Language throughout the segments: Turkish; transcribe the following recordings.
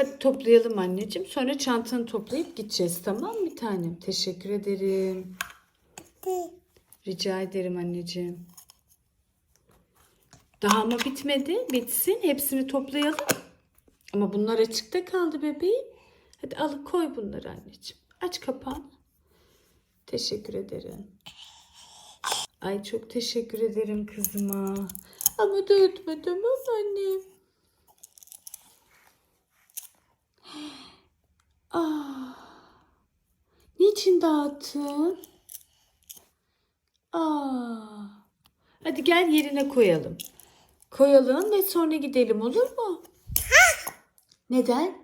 Hadi toplayalım anneciğim. Sonra çantanı toplayıp gideceğiz tamam mı tanem? Teşekkür ederim. Rica ederim anneciğim. Daha mı bitmedi? Bitsin. Hepsini toplayalım. Ama bunlar açıkta kaldı bebeğim. Hadi al koy bunları anneciğim. Aç kapağını. Teşekkür ederim. Ay çok teşekkür ederim kızıma. Ama dağıtma tamam mı annem? Ah. Niçin dağıttın? Aa. Hadi gel yerine koyalım. Koyalım ve sonra gidelim olur mu? Neden?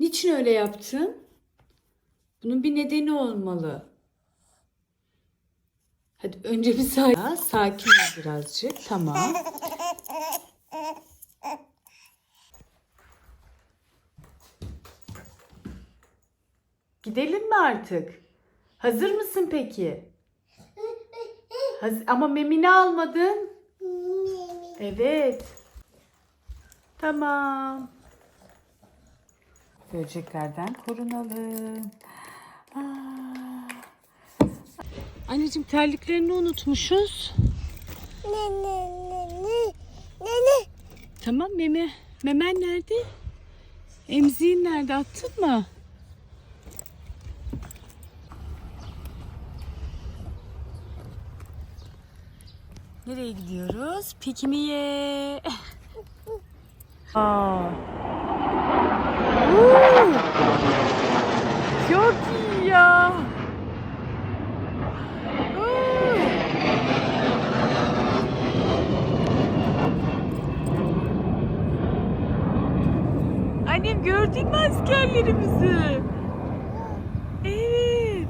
Niçin öyle yaptın? Bunun bir nedeni olmalı. Hadi önce bir sakin, sakin birazcık. Tamam. Gidelim mi artık? Hazır mısın peki? Haz- Ama memini almadın. Evet. Tamam. Böceklerden korunalım. Aa. Anneciğim terliklerini unutmuşuz. Ne ne ne ne ne ne? Tamam meme. Memen nerede? Emziğin nerede? Attın mı? Nereye gidiyoruz? Pikniğe. Aa. Çok iyi ya. Annem gördün mü askerlerimizi? Evet.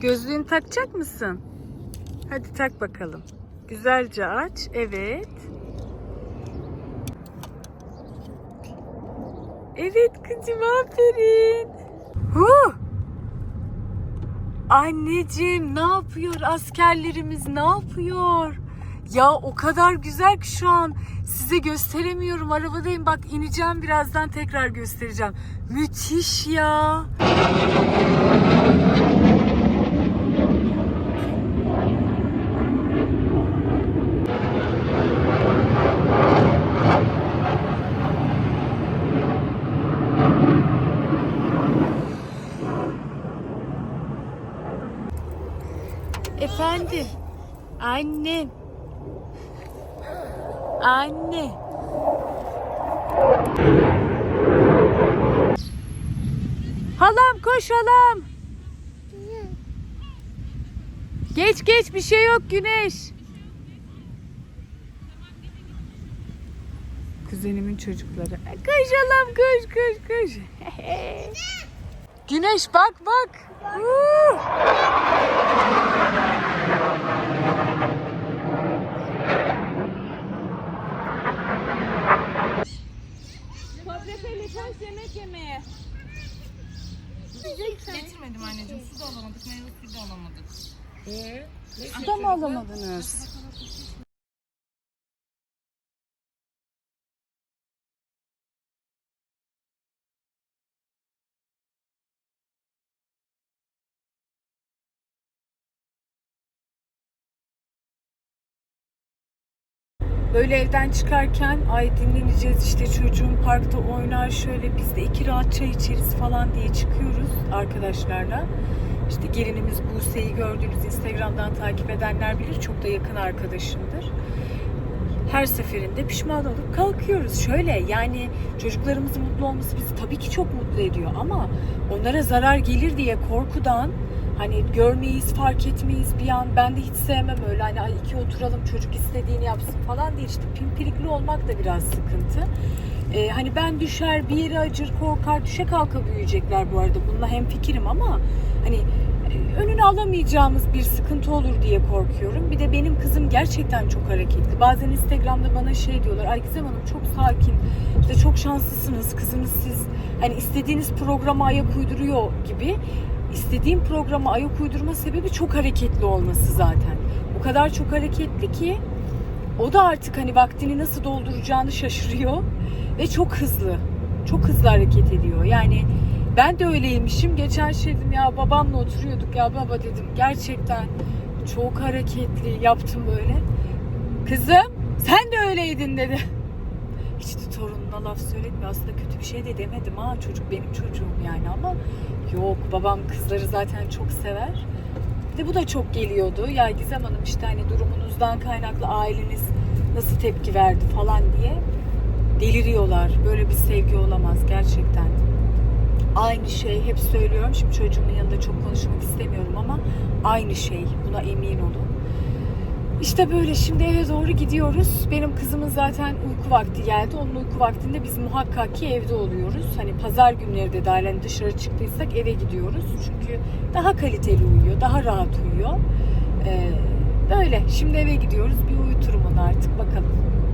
Gözlüğünü takacak mısın? Hadi tak bakalım. Güzelce aç. Evet. Evet kızım aferin. Huh! Anneciğim ne yapıyor askerlerimiz ne yapıyor? Ya o kadar güzel ki şu an size gösteremiyorum arabadayım bak ineceğim birazdan tekrar göstereceğim. Müthiş ya. Efendim. Annem. Anne. Halam koş halam. Geç geç bir şey yok Güneş. Kuzenimin çocukları. Koş halam koş koş koş. Güneş bak bak. Huu. Koş yemek yemeye. Getirmedim anneciğim. Su da alamadık. Meyve suyu da alamadık. Suda mı alamadınız? Böyle evden çıkarken ay dinleneceğiz işte çocuğum parkta oynar şöyle biz de iki rahat çay içeriz falan diye çıkıyoruz arkadaşlarla. İşte gelinimiz Buse'yi gördüğünüz Instagram'dan takip edenler bilir çok da yakın arkadaşımdır. Her seferinde pişman olup kalkıyoruz. Şöyle yani çocuklarımızın mutlu olması bizi tabii ki çok mutlu ediyor ama onlara zarar gelir diye korkudan hani görmeyiz, fark etmeyiz bir an. Ben de hiç sevmem öyle hani ay iki oturalım çocuk istediğini yapsın falan diye işte pimpirikli olmak da biraz sıkıntı. Ee, hani ben düşer bir yere acır korkar düşe kalka büyüyecekler bu arada bununla hem fikrim ama hani e, önünü alamayacağımız bir sıkıntı olur diye korkuyorum. Bir de benim kızım gerçekten çok hareketli. Bazen Instagram'da bana şey diyorlar. Ay Gizem Hanım çok sakin. İşte çok şanslısınız. Kızınız siz hani istediğiniz programa ayak uyduruyor gibi. İstediğim programa ayak uydurma sebebi çok hareketli olması zaten. O kadar çok hareketli ki o da artık hani vaktini nasıl dolduracağını şaşırıyor ve çok hızlı. Çok hızlı hareket ediyor. Yani ben de öyleymişim. Geçen şey dedim ya babamla oturuyorduk ya baba dedim gerçekten çok hareketli yaptım böyle. Kızım sen de öyleydin dedi. Torununa laf söyletmiyor. Aslında kötü bir şey de demedim ha. Çocuk benim çocuğum yani ama yok babam kızları zaten çok sever. Bir de bu da çok geliyordu. Ya Gizem Hanım işte hani durumunuzdan kaynaklı aileniz nasıl tepki verdi falan diye deliriyorlar. Böyle bir sevgi olamaz gerçekten. Aynı şey hep söylüyorum. Şimdi çocuğumun yanında çok konuşmak istemiyorum ama aynı şey. Buna emin olun. İşte böyle şimdi eve doğru gidiyoruz. Benim kızımın zaten uyku vakti geldi. Onun uyku vaktinde biz muhakkak ki evde oluyoruz. Hani pazar günleri de dahil hani dışarı çıktıysak eve gidiyoruz. Çünkü daha kaliteli uyuyor, daha rahat uyuyor. Ee, böyle şimdi eve gidiyoruz. Bir uyuturum onu artık.